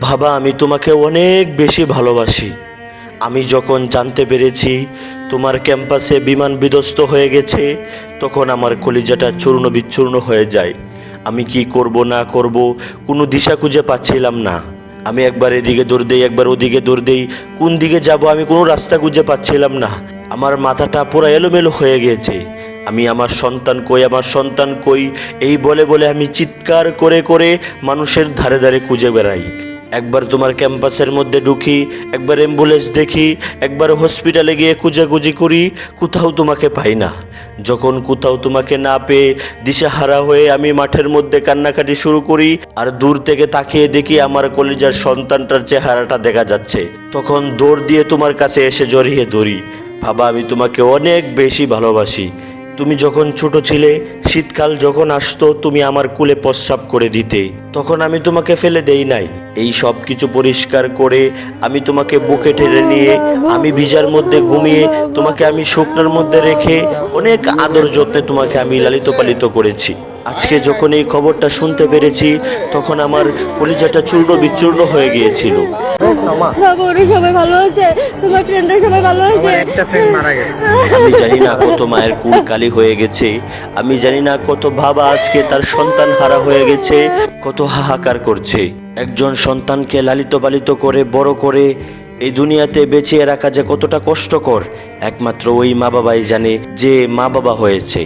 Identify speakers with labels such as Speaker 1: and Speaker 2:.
Speaker 1: ভাবা আমি তোমাকে অনেক বেশি ভালোবাসি। আমি যখন জানতে পেরেছি তোমার ক্যাম্পাসে বিমান বিধ্বস্ত হয়ে গেছে, তখন আমার কলিজাটা চূর্ণ বিচ্ছূর্ণ হয়ে যায়। আমি কি করব, না করব কোনো দিশা খুঁজে পাচ্ছিলাম না। আমি একবার এদিকে দৌড় দেই, একবার ওদিকে দৌড় দেই, কোন দিকে যাব আমি কোনো রাস্তা খুঁজে পাচ্ছিলাম না। আমার মাথাটা পুরো এলোমেলো হয়ে গিয়েছে আমি আমার সন্তান কই, আমার সন্তান কই, এই বলে বলে আমি চিৎকার করে করে মানুষের ধারে ধারে খুঁজে বেড়াই। একবার তোমার ক্যাম্পাসের মধ্যে ঢুকি, একবার অ্যাম্বুলেন্স দেখি, একবার হসপিটালে গিয়ে খুঁজাখুঁজি করি, কোথাও তোমাকে পাই না। যখন কোথাও তোমাকে না পেয়ে দিশাহারা হয়ে আমি মাঠের মধ্যে কান্নাকাটি শুরু করি আর দূর থেকে তাকিয়ে দেখি আমার কলেজার সন্তানটার চেহারাটা দেখা যাচ্ছে, তখন দৌড় দিয়ে তোমার কাছে এসে জড়িয়ে ধরি। বাবা, আমি তোমাকে অনেক বেশি ভালোবাসি। তুমি যখন ছোট ছিলে, শীতকাল যখন আসতো, তুমি আমার কুলে প্রস্রাব করে দিতে। তখন আমি তোমাকে ফেলে দেই নাই। এই সব কিছু পরিষ্কার করে আমি তোমাকে বুকে টেনে নিয়ে, আমি ভিজার মধ্যে ঘুমিয়ে তোমাকে আমি শুকনোর মধ্যে রেখে অনেক আদর যত্নে তোমাকে আমি লালিত পালিত করেছি। আজকে যখন এই খবরটা শুনতে পেরেছি, তখন আমার কলিজাটা চূর্ণ বিচূর্ণ হয়ে গিয়েছিল।
Speaker 2: বাবা ওরা সবাই ভালো আছে? তোমার ফ্রেন্ডরা সবাই ভালো আছে?
Speaker 3: একটা ফ্রেন্ড মারা গেছে।
Speaker 1: আমি জানি না কত মায়ের কুল কালি হয়ে গেছে। আমি জানি না কত বাবা আজকে তার সন্তান হারা হয়ে গেছে। কত হাহাকার করছে। একজন সন্তানকে লালিত পালিত করে বড় করে এই দুনিয়াতে বেঁচে রাখা যে কতটা কষ্টকর একমাত্র ওই মা বাবাই জানে যে মা বাবা হয়েছে।